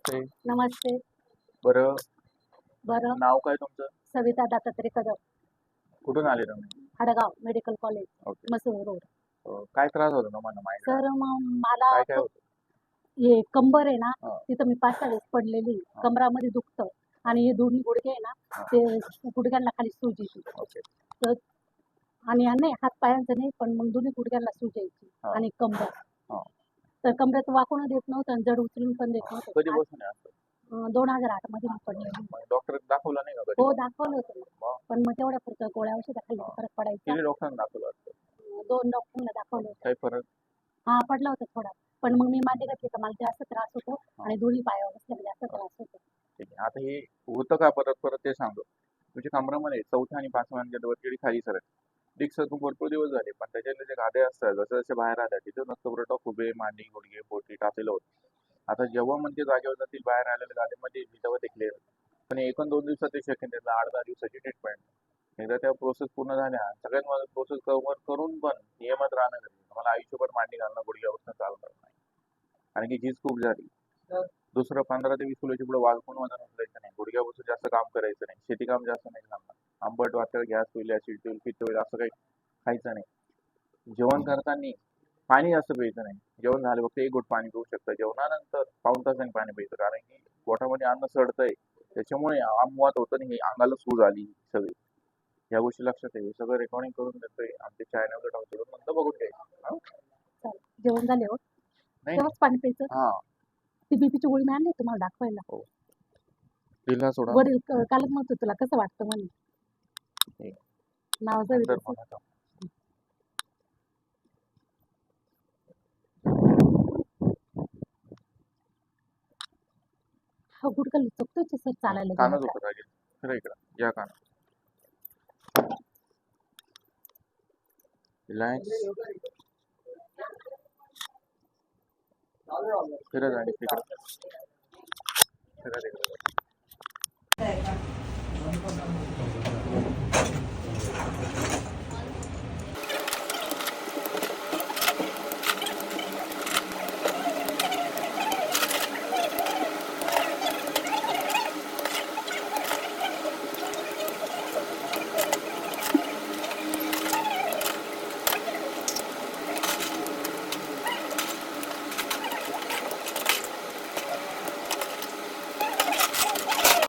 नमस्ते. नमस्ते. बरं. बरं. नाव काय तुमचं? सविता दत्तात्रय कदम. कुठून आले तुम्ही? Hadgaon medical college okay. Masur road. अं, काय त्रास होतो तुम्हाला माहिती सर मग मला काय काय होतं? हे कंबर आहे ना हा. तिथं मी पाच सहा वेळेस पडलेली. हा. कमरामध्ये दुखतं. आणि हे दोन्ही गुडघे आहे ना हा. ते गुडघ्यांना खाली सूज येते ओके आणि हा नाही हात पायांचं नाही पण मग दोन्ही गुडघ्यांना सूज यायची हा. आणि कंबर. तर कमरेत वाकून देत नव्हतं आणि जड उचलून पण देत नव्हतं. कधी बसून आहे असं? अं, दोन हजार आठमध्ये मी मग डॉक्टर दाखवलं नाही का कधी? हो दाखवलं होतं? पण मग तेवढ्या पुरतं गोळ्या औषधा खाल्ली की फरक पडायचा. किती डॉक्टरांना दाखवलं असतं? दोन डॉक्टरला दाखवलं होतं. काही फरक? हा पडला होता थोडा. पण मग मी मागे घातली का मला जास्त त्रास होतो आणि दोन्ही पायावर बसल्यावर जास्त त्रास होतो. ठीक आहे. आता हे होतं का? परत परत ते सांगतो. तुझ्या कमरामध्ये चौथ्या आणि पाचव्या खाली सरक. डिक्स तू भरपूर दिवस झाले. पण त्याच्यातले जे गादे असतात जसं जसे बाहेर आल्या तिथं नसतं पुरवठा खुबे मांडी गुडघे पोटी टाकलेलं होतं. आता जेव्हा म्हणजे जागेवर जातील बाहेर आलेल्या गादीमध्ये मी तेव्हा ते क्लिअर पण एक दोन दिवसात ते शक्य त्याला आठ दहा दिवसाची ट्रीटमेंट एकदा त्या प्रोसेस पूर्ण झाल्या. सगळ्यात मला प्रोसेस कव्हर करून पण नियमात राहणं गरजेचं मला आयुष्यभर मांडी घालणं गुडघ्यापासून चालणार नाही. कारण की झीज खूप झाली. दुसरं पंधरा ते वीस किलोची पुढे वाळपून वजन उचलायचं नाही गुडघ्यापासून जास्त काम करायचं नाही. शेती काम जास्त नाही करणार. आंबट वाटळ गॅस होईल ऍसिड होईल पित्त होईल असं काही खायचं नाही. जेवण करताना पाणी जास्त प्यायचं नाही. जेवण झालं फक्त एक घोट पाणी पिऊ शकतं. जेवणानंतर पाऊन तासाने पाणी प्यायचं. कारण की पोटामध्ये अन्न सडतंय. त्याच्यामुळे आमवात होतं आणि हे अंगाला सूज आली सगळी. या गोष्टी लक्षात आहे हे सगळं रेकॉर्डिंग करून देतोय. आमच्या टाकतो नंतर बघून घ्यायचं हा? जेवण झाल्यावर नाही. तेव्हाच पाणी प्यायचं? हा. ती बीपीची गोळी मी आणली तुम्हाला दाखवायला. दिला सोडा. वडील क- कालच म्हणतो तुला कसं वाटतं म्हणे ठीक. नावाचं. हा गुडघा चुकतोच सर चालायला कानच गेलं? रागेल खरं इकडं या कान रिलॅक्स फिरत आणि तिकडं. फिरत इकडं